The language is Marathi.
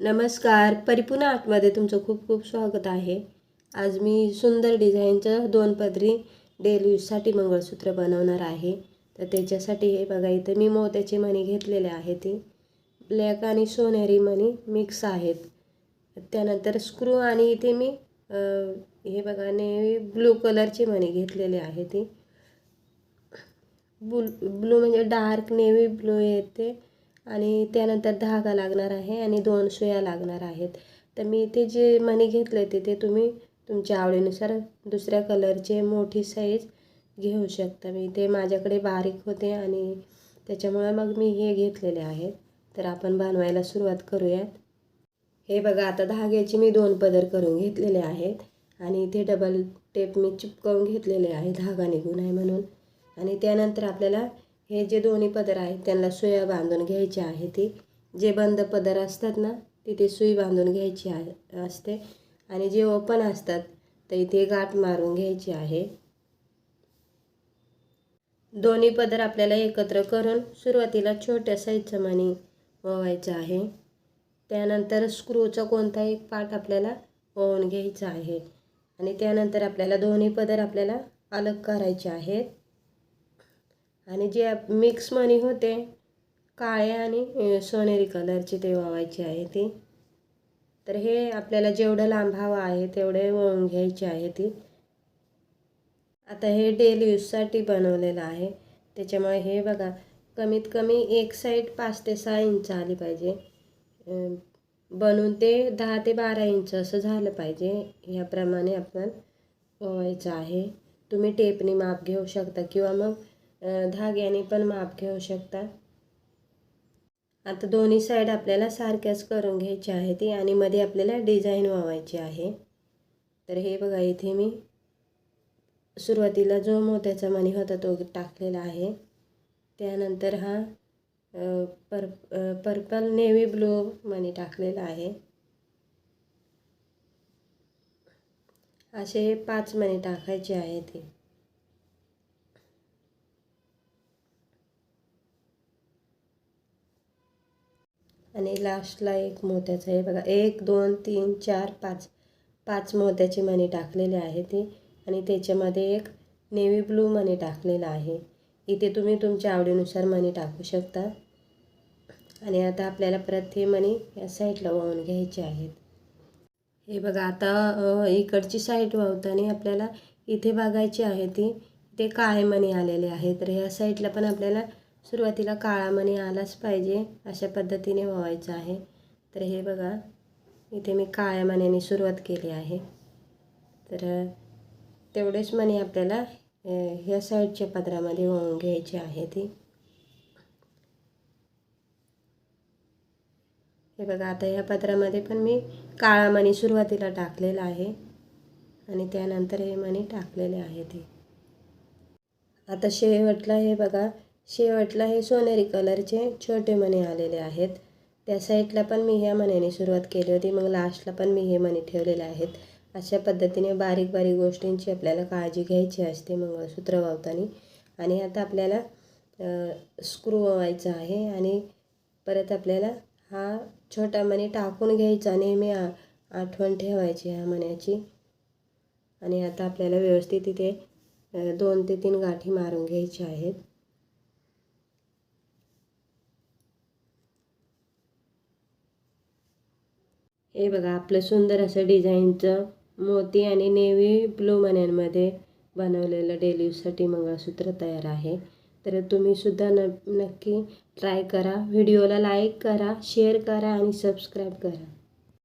नमस्कार परिपूर्ण आर्टमध्ये तुमचं खूप खूप स्वागत आहे. आज मी सुंदर डिझाईनचं दोन पदरी डेली यूजसाठी मंगळसूत्र बनवणार आहे. तर त्याच्यासाठी हे बघा इथं मी मोत्याची मणी घेतलेले आहे ती. ब्लॅक आणि सोनेरी मणी मिक्स आहेत. त्यानंतर स्क्रू आणि इथे मी हे बघा नेव्ही ब्लू कलरची मणी घेतलेली आहे ती. ब्लू ब्लू म्हणजे डार्क नेव्ही ब्लू येते. आणि त्यानंतर धागा लागणार आहे आणि दोन सुया लागणार आहेत. तर मी इथे जे मणी घेतले ते ते तुम्ही तुमच्या आवडीनुसार दुसऱ्या कलरचे मोठी साईज घेऊ शकता. मी ते माझ्याकडे बारीक होते आणि त्याच्यामुळे मग मी हे घेतलेले आहेत. तर आपण बनवायला सुरुवात करूयात. हे बघा आता धाग्याची मी दोन पदर करून घेतलेले आहेत आणि इथे डबल टेप मी चिपकवून घेतलेले आहे. धागा निघून आहे म्हणून. आणि त्यानंतर आपल्याला हे जे दोन्ही पदर आहेत त्यांना सुया बांधून घ्यायची आहे ती. जे बंद पदर असतात ना तिथे सुई बांधून घ्यायची आहे असते. आणि जे ओपन असतात तर इथे गाठ मारून घ्यायची आहे. दोन्ही पदर आपल्याला एकत्र करून सुरुवातीला छोट्या साईजचं मणी ओवायचं आहे. त्यानंतर स्क्रूचा कोणता एक पार्ट आपल्याला ओवून घ्यायचा आहे. आणि त्यानंतर आपल्याला दोन्ही पदर आपल्याला अलग करायचे आहेत. आणि जे मिक्स मनी होते काळे आणि सोनेरी कलरची ते वावायचे आहे ती. तर हे आपल्याला जेवढं लांब हवं आहे तेवढे वळून घ्यायची आहे ती. आता हे डेली यूजसाठी बनवलेलं आहे. त्याच्यामुळे हे बघा कमीत कमी एक साईड पाच ते सहा इंच आली पाहिजे. बनून ते दहा ते बारा इंच असं झालं पाहिजे. ह्याप्रमाणे आपण ओवायचं आहे. तुम्ही टेपने माप घेऊ शकता किंवा मग धाग्याने पण माप घेऊ शकता. आता दोन्ही साईड आपल्याला सारख्याच करून घ्यायची आहे ती आणि मध्ये आपल्याला डिझाईन वावायची आहे. तर हे बघा इथे मी सुरुवातीला जो मोत्याचा मणी होता तो टाकलेला आहे. त्यानंतर हा पर पर्पल नेव्ही ब्लू मणी टाकलेला आहे. असे पाच मणी टाकायचे आहे ते आणि लास्टला एक मोत्याचं आहे. बघा एक दोन तीन चार पाच. पाच मोत्याची मणी टाकलेले आहे ती. आणि त्याच्यामध्ये एक नेव्ही ब्लू मणी टाकलेला आहे. इथे तुम्ही तुमच्या आवडीनुसार मणी टाकू शकता. आणि आता आपल्याला परत हे मणी या साईडला वाहून घ्यायचे आहेत. हे बघा आता इकडची साईड वाहताना आपल्याला इथे बघायची आहे ती. ते काळे मणी आलेले आहे तर ह्या साईडला पण आपल्याला सुरुवातीला काळा मणी आलाच पाहिजे अशा पद्धतीने व्हायचं आहे. तर हे बघा इथे मी काळ्या मण्याने सुरुवात केली आहे. तर तेवढेच मणी आपल्याला ह्या साईडच्या पदरामध्ये वाहून घ्यायची आहे ती. हे बघा आता ह्या पत्रामध्ये पण मी काळा मणी सुरुवातीला टाकलेला आहे आणि त्यानंतर हे मणी टाकलेले आहे ते. आता शेवटला हे बघा शेवटला हे सोनेरी कलरचे छोटे मणी आलेले आहेत. त्या साईडला पण मी ह्या मण्याने सुरुवात केली होती. मग लास्टला पण मी हे मणी ठेवलेले आहेत. अशा पद्धतीने बारीक बारीक गोष्टींची आपल्याला काळजी घ्यायची असते मंगळसूत्र वावताना. आणि आता आपल्याला स्क्रू वावायचा आहे आणि परत आपल्याला हा छोटा मणी टाकून घ्यायचा नेहमी आठवण ठेवायची ह्या मण्याची. आणि आता आपल्याला व्यवस्थित इथे दोन ते तीन गाठी मारून घ्यायच्या आहेत. हे बघा आपलं सुंदर असं डिझाईनचं मोती आणि नेव्ही ब्लू मण्यांमध्ये बनवलेलं डेली यूजसाठी मंगळसूत्र तयार आहे. तर तुम्ही सुद्धा न नक्की ट्राय करा. व्हिडिओला लाईक करा शेअर करा आणि सबस्क्राईब करा.